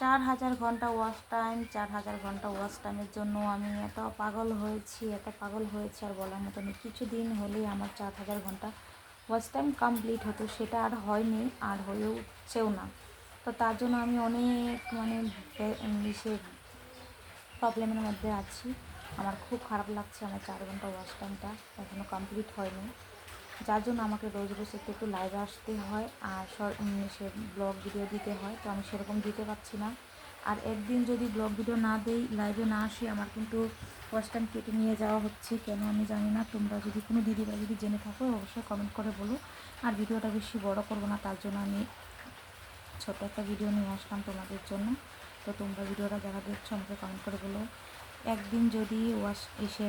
চার হাজার ঘণ্টা ওয়াচ টাইম চার হাজার ঘণ্টা ওয়াচ টাইমের জন্য আমি এত পাগল হয়েছি, এত পাগল হয়েছি আর বলার মতো নেই। কিছুদিন হলেই আমার চার হাজার ঘণ্টা ওয়াচ টাইম কমপ্লিট হতো, সেটা আর হয়নি, আর হয়ে উঠছেও না। তো তার জন্য আমি অনেক মানে সে প্রবলেমের মধ্যে আছি। আমার খুব খারাপ লাগছে আমার চার ঘণ্টা ওয়াচ টাইমটা এখনও কমপ্লিট হয়নি। যার জন্য আমাকে রোজ রোজ একটু একটু লাইভে আসতে হয় আর সে ব্লগ ভিডিও দিতে হয়, তো আমি সেরকম দিতে পারছি না। আর একদিন যদি ব্লগ ভিডিও না দেই লাইভে না আসি, আমার কিন্তু ফার্স্ট টাইম কেটে নিয়ে যাওয়া হচ্ছে। কেন আমি জানি না, তোমরা যদি কোনো দিদিরা যদি জেনে থাকো, অবশ্যই কমেন্ট করে বলো। আর ভিডিওটা বেশি বড় করব না, তার জন্য আমি ছোট একটা ভিডিও নিয়ে আসলাম তোমাদের জন্য। তো তোমরা ভিডিওটা যারা দেখছ, আমাকে কমেন্ট করে বলো। একদিন যদি ওয়াশ এসে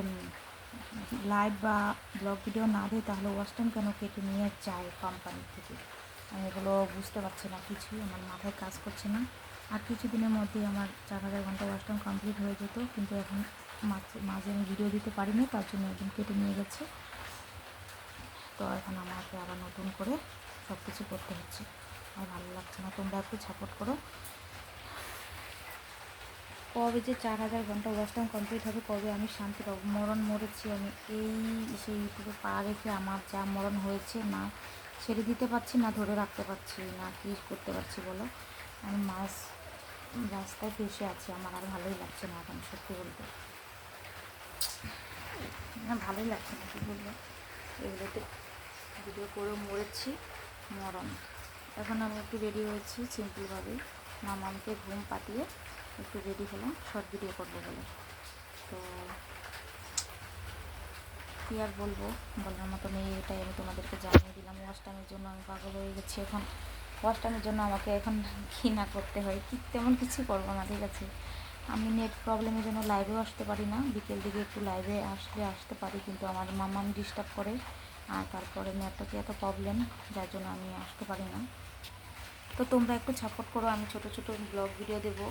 লাইভ বা ব্লগ ভিডিও না দেয় তাহলে টাইম কেন কেটে নিয়ে যায় কোম্পানি থেকে? আমি এগুলো বুঝতে পারছি না কিছুই, আমার মাথায় কাজ করছে না। আর কিছু দিনের মধ্যেই আমার চার হাজার ঘণ্টা টাইম কমপ্লিট হয়ে যেত, কিন্তু এখন মাঝে মাঝে আমি ভিডিও দিতে পারিনি, তার জন্য একদিন কেটে নিয়ে গেছে। তো এখন আমাকে আবার নতুন করে সব কিছু করতে হচ্ছে। আর ভালো লাগছে না, তোমরা একটু সাপোর্ট করো। কবে যে চার হাজার ঘণ্টা ওয়াচ টাইম কমপ্লিট হবে, কবে আমি শান্তি পাবো? মরণ মরেছি আমি। এই সেই ইউটিউবে পা রেখে আমার যা মরণ হয়েছে না ছেড়ে দিতে পারছি না, ধরে রাখতে পারছি না, কী করতে পারছি বলো? আমি মাছ রাস্তায় ফেসে আছি, আমার আর ভালোই লাগছে না এখন, সত্যি বলতে। না, ভালোই লাগছে না, কী বলব? এগুলোতে ভিডিও করে মরেছি, মরণ। এখন আমি একটু রেডি হয়েছি সিম্পলভাবে মামাকে ঘুম পাতিয়ে একটু রেডি হলাম শর্ট ভিডিও করব বলে। তো কী আর বলব? বলার মতো নেই, এটাই আমি তোমাদেরকে জানিয়ে দিলাম। ওয়াশ টাইমের জন্য আমি পাগল হয়ে গেছি এখন। ওয়াশ টাইমের জন্য আমাকে এখন না করতে হয়। কি তেমন কিছু করব না, ঠিক আছে? আমি নেট প্রবলেমের জন্য লাইভেও আসতে পারি না। বিকেল দিকে একটু লাইভে আসলে আসতে পারি, কিন্তু আমার মামাম ডিস্টার্ব করে। আর তারপরে নেটটাকে এত প্রবলেম যার জন্য আমি আসতে পারি না। তো তোমরা একটু সাপোর্ট করো, আমি ছোট ছোট ব্লগ ভিডিও দেবো।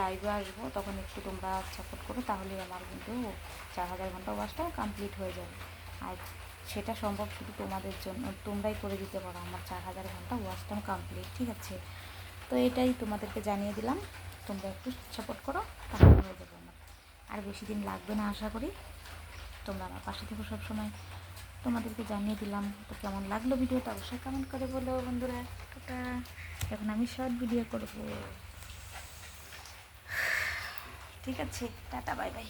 লাইভে আসব, তখন একটু তোমরা সাপোর্ট করো তাহলে আমার কিন্তু চার হাজার ঘণ্টা ওয়াচটা কমপ্লিট হয়ে যাবে। আর সেটা সম্ভব শুধু তোমাদের জন্য, তোমরাই করে দিতে পারো, আমার চার হাজার ঘণ্টা ওয়াচটা কমপ্লিট ঠিক আছে? তো এটাই তোমাদেরকে জানিয়ে দিলাম, তোমরা একটু সাপোর্ট করো, তাহলে হয়ে যাবে আমার। আর বেশি দিন লাগবে না, আশা করি। তোমরা আমার পাশে থেকো সবসময়। তোমাদেরকে জানিয়ে দিলাম তো কেমন লাগল ভিডিওটা, অবশ্যই কমেন্ট করে বলো বন্ধুরা। টাটা। এখন আমি শর্ট ভিডিও করব। ঠিক আছে, টাটা বাই বাই